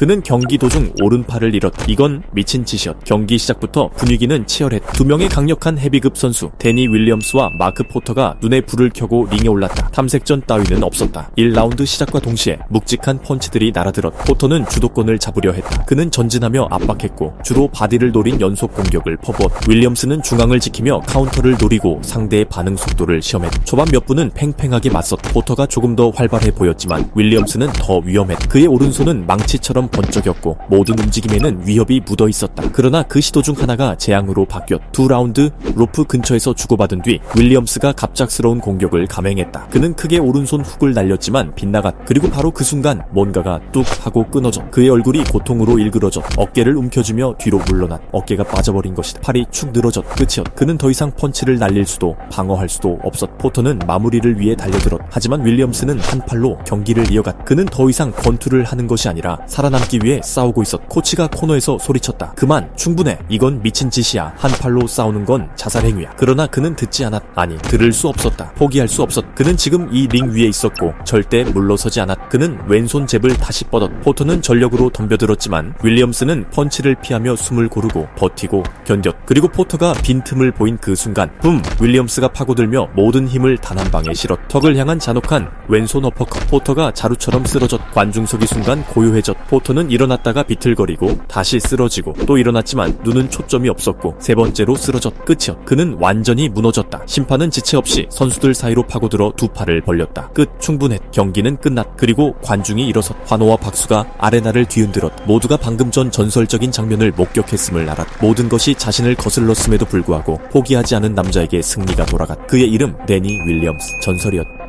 그는 경기 도중 오른팔을 잃었. 이건 미친 짓이었. 경기 시작부터 분위기는 치열했. 두 명의 강력한 헤비급 선수 데니 윌리엄스와 마크 포터가 눈에 불을 켜고 링에 올랐다. 탐색전 따위는 없었다. 1라운드 시작과 동시에 묵직한 펀치들이 날아들었. 포터는 주도권을 잡으려 했다. 그는 전진하며 압박했고 주로 바디를 노린 연속 공격을 퍼부었. 윌리엄스는 중앙을 지키며 카운터를 노리고 상대의 반응 속도를 시험했. 초반 몇 분은 팽팽하게 맞섰. 포터가 조금 더 활발해 보였지만 윌리엄스는 더 위험했. 그의 오른손은 망치처럼 번쩍였고 모든 움직임에는 위협이 묻어 있었다. 그러나 그 시도 중 하나가 재앙으로 바뀌었. 두 라운드 로프 근처에서 주고받은 뒤 윌리엄스가 갑작스러운 공격을 감행했다. 그는 크게 오른손 훅을 날렸지만 빗나갔. 그리고 바로 그 순간 뭔가가 뚝 하고 끊어져. 그의 얼굴이 고통으로 일그러져 어깨를 움켜쥐며 뒤로 물러났. 어깨가 빠져버린 것이다. 팔이 축 늘어졌. 끝이었. 그는 더 이상 펀치를 날릴 수도 방어할 수도 없었. 포터는 마무리를 위해 달려들었. 하지만 윌리엄스는 한 팔로 경기를 이어갔. 그는 더 이상 권투를 하는 것이 아니라 살아남 기 위해 싸우고 있었. 코치가 코너에서 소리쳤다. 그만, 충분해. 이건 미친 짓이야. 한 팔로 싸우는 건 자살 행위야. 그러나 그는 듣지 않았. 아니, 들을 수 없었다. 포기할 수 없었. 그는 지금 이 링 위에 있었고 절대 물러서지 않았. 그는 왼손 잽을 다시 뻗었. 포터는 전력으로 덤벼들었지만 윌리엄스는 펀치를 피하며 숨을 고르고 버티고 견뎠. 그리고 포터가 빈틈을 보인 그 순간 붐! 윌리엄스가 파고들며 모든 힘을 단 한 방에 실었. 턱을 향한 잔혹한 왼손 어퍼컷. 포터가 자루처럼 쓰러졌. 관중석이 순간 고요해졌. 포터 는 일어났다가 비틀거리고 다시 쓰러지고 또 일어났지만 눈은 초점이 없었고 세 번째로 쓰러졌. 끝이었. 그는 완전히 무너졌다. 심판은 지체 없이 선수들 사이로 파고들어 두 팔을 벌렸다. 끝 충분했. 경기는 끝났. 그리고 관중이 일어섰. 환호와 박수가 아레나를 뒤흔들었. 모두가 방금 전 전설적인 장면을 목격했음을 알았. 모든 것이 자신을 거슬렀음에도 불구하고 포기하지 않은 남자에게 승리가 돌아갔. 그의 이름 데니 윌리엄스 전설이었.